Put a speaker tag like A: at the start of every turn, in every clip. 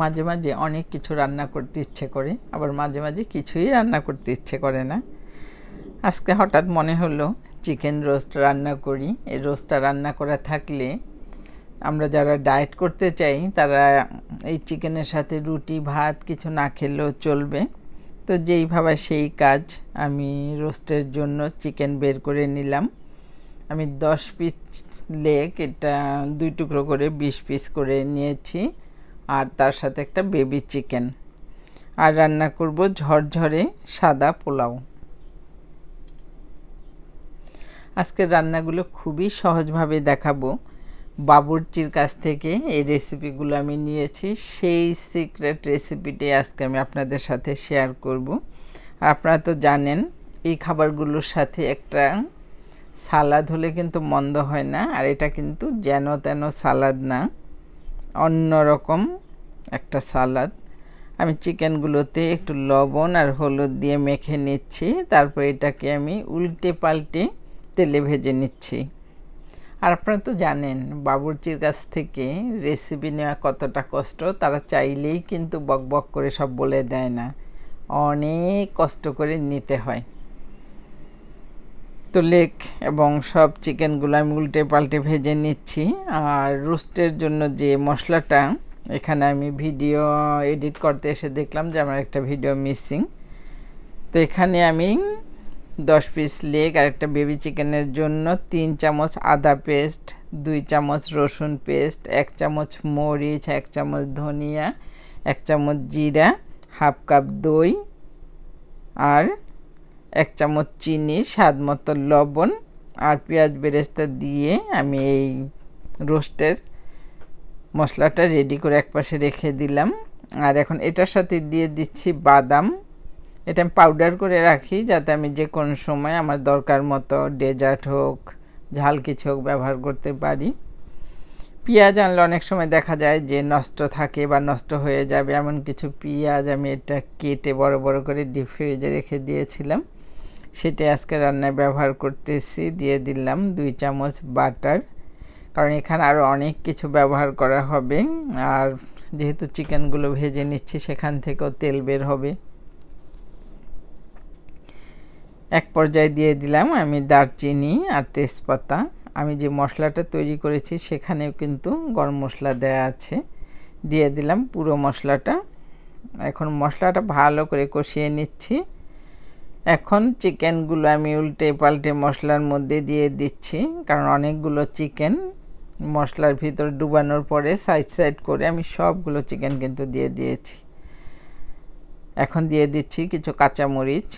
A: মাঝে মাঝে অনেক কিছু রান্না করতে ইচ্ছে করে, আবার মাঝে মাঝে কিছুই রান্না করতে ইচ্ছে করে না। আজকে হঠাৎ মনে হলো, চিকেন রোস্ট রান্না করি। এই রোস্টটা রান্না করা থাকলে আমরা যারা ডায়েট করতে চাই, তারা এই চিকেনের সাথে রুটি, ভাত কিছু না খেলেও চলবে। তো যেই ভাবা সেই কাজ আমি রোস্টের জন্য চিকেন বের করে নিলাম। আমি দশ পিস লেগ, এটা দুই টুকরো করে বিশ পিস করে নিয়েছি। আর তার সাথে একটা বেবি চিকেন আর রান্না করব ঝরঝরে সাদা পোলাও। আজকের রান্নাগুলো খুবই সহজভাবে দেখাবো। বাবুর্চির কাছ থেকে এই রেসিপিগুলো আমি নিয়েছি। সেই সিক্রেট রেসিপিটি আজকে আমি আপনাদের সাথে শেয়ার করব। আপনারা তো জানেন, এই খাবারগুলোর সাথে একটা সালাদ হলে কিন্তু মন্দ হয় না। আর এটা কিন্তু যেন তেন সালাদ না। অন্যরকম একটা সালাদ। আমি চিকেনগুলোতে একটু লবণ আর হলুদ দিয়ে মেখে নিচ্ছি। তারপর এটাকে আমি উল্টে পাল্টে তেলে ভেজে নিচ্ছি। আর আপনারা তো জানেন, বাবুর্চির কাছ থেকে রেসিপি নেওয়া কতটা কষ্ট, তারা চাইলেই কিন্তু বক বক করে সব বলে দেয় না। অনেক কষ্ট করে নিতে হয়। তো লেক এবং সব চিকেনগুলো আমি উল্টে পাল্টে ভেজে নিচ্ছি। আর রোস্টের জন্য যে মশলাটা এখানে আমি ভিডিও এডিট করতে এসে দেখলাম যে আমার একটা ভিডিও মিসিং। তো এখানে আমি দশ পিস লেগ আর একটা বেবি চিকেনের জন্য তিন চামচ আদা পেস্ট, দুই চামচ রসুন পেস্ট, এক চামচ মরিচ, এক চামচ ধনিয়া, এক চামচ জিরা, হাফ কাপ দই আর এক চামচ চিনি, স্বাদ মতো লবণ আর পেঁয়াজ বেরেস্তা দিয়ে আমি এই রোস্টের মশলাটা রেডি করে একপাশে রেখে দিলাম। আর এখন এটার সাথে দিয়ে দিচ্ছি বাদাম। এটা আমি পাউডার করে রাখি যাতে আমি যে কোনো সময় আমার দরকার মতো ডেজার্ট হোক, ঝাল কিছু হোক ব্যবহার করতে পারি। পেঁয়াজ আনলে অনেক সময় দেখা যায় যে নষ্ট থাকে বা নষ্ট হয়ে যাবে। এমন কিছু পেঁয়াজ আমি এটা কেটে বড় বড় করে ডিপ ফ্রিজে রেখে দিয়েছিলাম। সেটা আজকে রান্নায় ব্যবহার করতেছি। দিয়ে দিলাম দুই চামচ বাটার কারণ এখানে আরও অনেক কিছু ব্যবহার করা হবে। আর যেহেতু চিকেনগুলো ভেজে নিচ্ছি, সেখান থেকেও তেল বের হবে। এক পর্যায়ে দিয়ে দিলাম আমি দারচিনি আর তেজপাতা। আমি যে মশলাটা তৈরি করেছি, সেখানেও কিন্তু গরম মশলা দেয়া আছে। দিয়ে দিলাম পুরো মশলাটা। এখন মশলাটা ভালো করে কষিয়ে নিচ্ছি। এখন চিকেনগুলো আমি উল্টে পাল্টে মশলার মধ্যে দিয়ে দিচ্ছি, কারণ অনেকগুলো চিকেন মশলার ভিতর ডুবানোর পরে সাইড সাইড করে আমি সবগুলো চিকেন কিন্তু দিয়ে দিয়েছি। এখন দিয়ে দিচ্ছি কিছু কাঁচামরিচ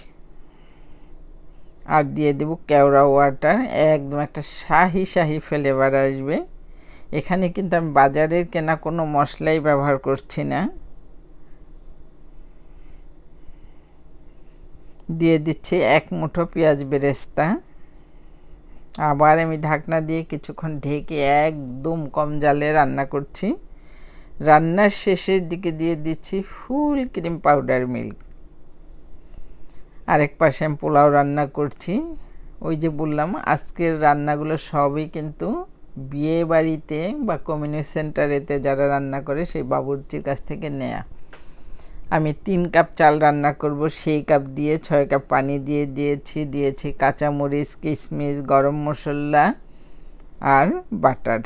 A: আর দিয়ে দেব কেওড়া ওয়াটার। একদম একটা শাহি শাহি ফ্লেভার আসবে। এখানে কিন্তু আমি বাজারের কেনা কোনো মশলাই ব্যবহার করছি না। দিয়ে দিচ্ছি এক মুঠো পেঁয়াজ বেরেস্তা। আবার আমি ঢাকনা দিয়ে কিছুক্ষণ ঢেকে একদম কম জালে রান্না করছি। রান্নার শেষের দিকে দিয়ে দিচ্ছি ফুল ক্রিম পাউডার মিল্ক। আরেক পাশে আমি পোলাও রান্না করছি। ওই যে বললাম, আজকের রান্নাগুলো সবই কিন্তু বিয়ে বাড়িতে বা কমিউনিটি সেন্টারেতে যারা রান্না করে, সেই বাবুর্চির কাছ থেকে নেয়া। আমি তিন কাপ চাল রান্না করব, সেই কাপ দিয়ে ছয় কাপ পানি দিয়ে দিয়েছি দিয়েছি কাঁচামরিচ কিশমিশ গরম মশলা আর বাটার।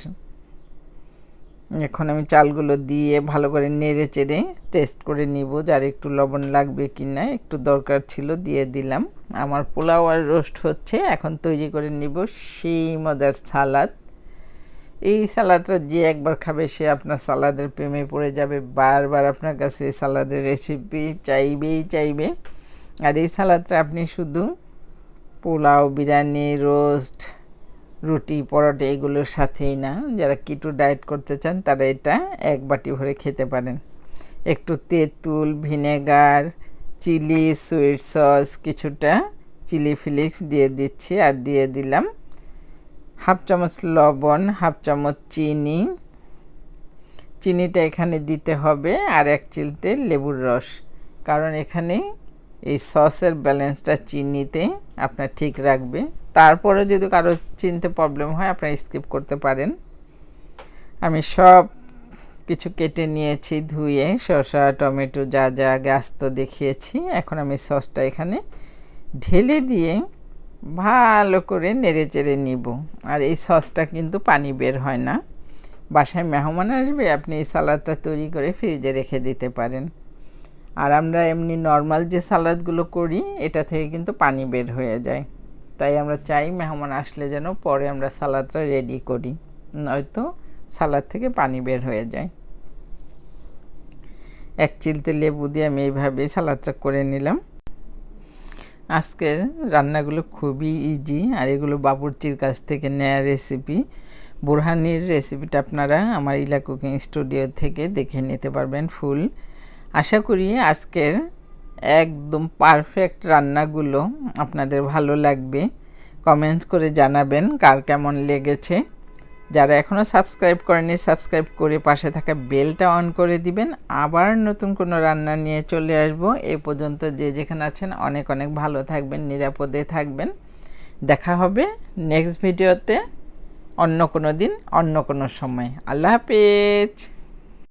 A: এখন আমি চালগুলো দিয়ে ভালো করে নেড়ে চেড়ে টেস্ট করে নিব, যার একটু লবণ লাগবে কি না, একটু দরকার ছিল দিয়ে দিলাম। আমার পোলাও আর রোস্ট হচ্ছে, এখন তৈরি করে নিব সেই মজার সালাদ। এই সালাদটা যে একবার খাবে, সে আপনার সালাদের প্রেমে পড়ে যাবে। বারবার আপনার কাছে সালাদের রেসিপি চাইবেই চাইবে। আর এই সালাদটা আপনি শুধু পোলাও, বিরিয়ানি রোস্ট রুটি, পরোটা এগুলোর সাথেই না, যারা কিটু ডায়েট করতে চান, তারা এটা এক বাটি ভরে খেতে পারেন। একটু তেঁতুল ভিনেগার চিলি সুইট সস কিছুটা চিলি ফ্লিক্স দিয়ে দিচ্ছি আর দিয়ে দিলাম হাফ চামচ লবণ, হাফ চামচ চিনি। চিনিটা এখানে দিতে হবে আর এক চিলতে লেবুর রস। কারণ এখানে এই সসের ব্যালেন্সটা চিনিতে আপনার ঠিক রাখবে। তারপরে যদি কারও চিনতে প্রবলেম হয়, আপনারা স্কিপ করতে পারেন। আমি সব কিছু কেটে নিয়েছি, ধুয়ে শসা, টমেটো, যা যা, গ্যাস তো দেখিয়েছি। এখন আমি সসটা এখানে ঢেলে দিয়ে ভালো করে নেড়ে চেড়ে নিব। আর এই সসটা কিন্তু পানি বের হয় না। বাসায় মেহমান আসবে, আপনি এই সালাদটা তৈরি করে ফ্রিজে রেখে দিতে পারেন। আর আমরা এমনি নর্মাল যে সালাদগুলো করি, এটা থেকে কিন্তু পানি বের হয়ে যায়। তাই আমরা চাই মেহমান আসলে যেন পরে আমরা সালাদটা রেডি করি, নয়তো সালাদ থেকে পানি বের হয়ে যায়। এক চিলতে লেবু দিয়ে আমি এইভাবেই সালাদটা করে নিলাম। আজকের রান্নাগুলো খুবই ইজি আর এগুলো বাবুর্চির কাছ থেকে নেয়া রেসিপি বুরহানির রেসিপিটা আপনারা আমার ইলা কুকিং স্টুডিও থেকে দেখে নিতে পারবেন ফুল আশা করি আজকের একদম পারফেক্ট রান্নাগুলো আপনাদের ভালো লাগবে। কমেন্টস করে জানাবেন কার কেমন লেগেছে। যারা এখনও সাবস্ক্রাইব করেনি সাবস্ক্রাইব করে পাশে থাকা বেলটা অন করে দিবেন। আবার নতুন কোনো রান্না নিয়ে চলে আসব। এ পর্যন্ত যে যেখানে আছেন, অনেক অনেক ভালো থাকবেন, নিরাপদে থাকবেন। দেখা হবে নেক্সট ভিডিওতে অন্য কোনো দিন, অন্য কোনো সময়। আল্লাহ হাফেজ!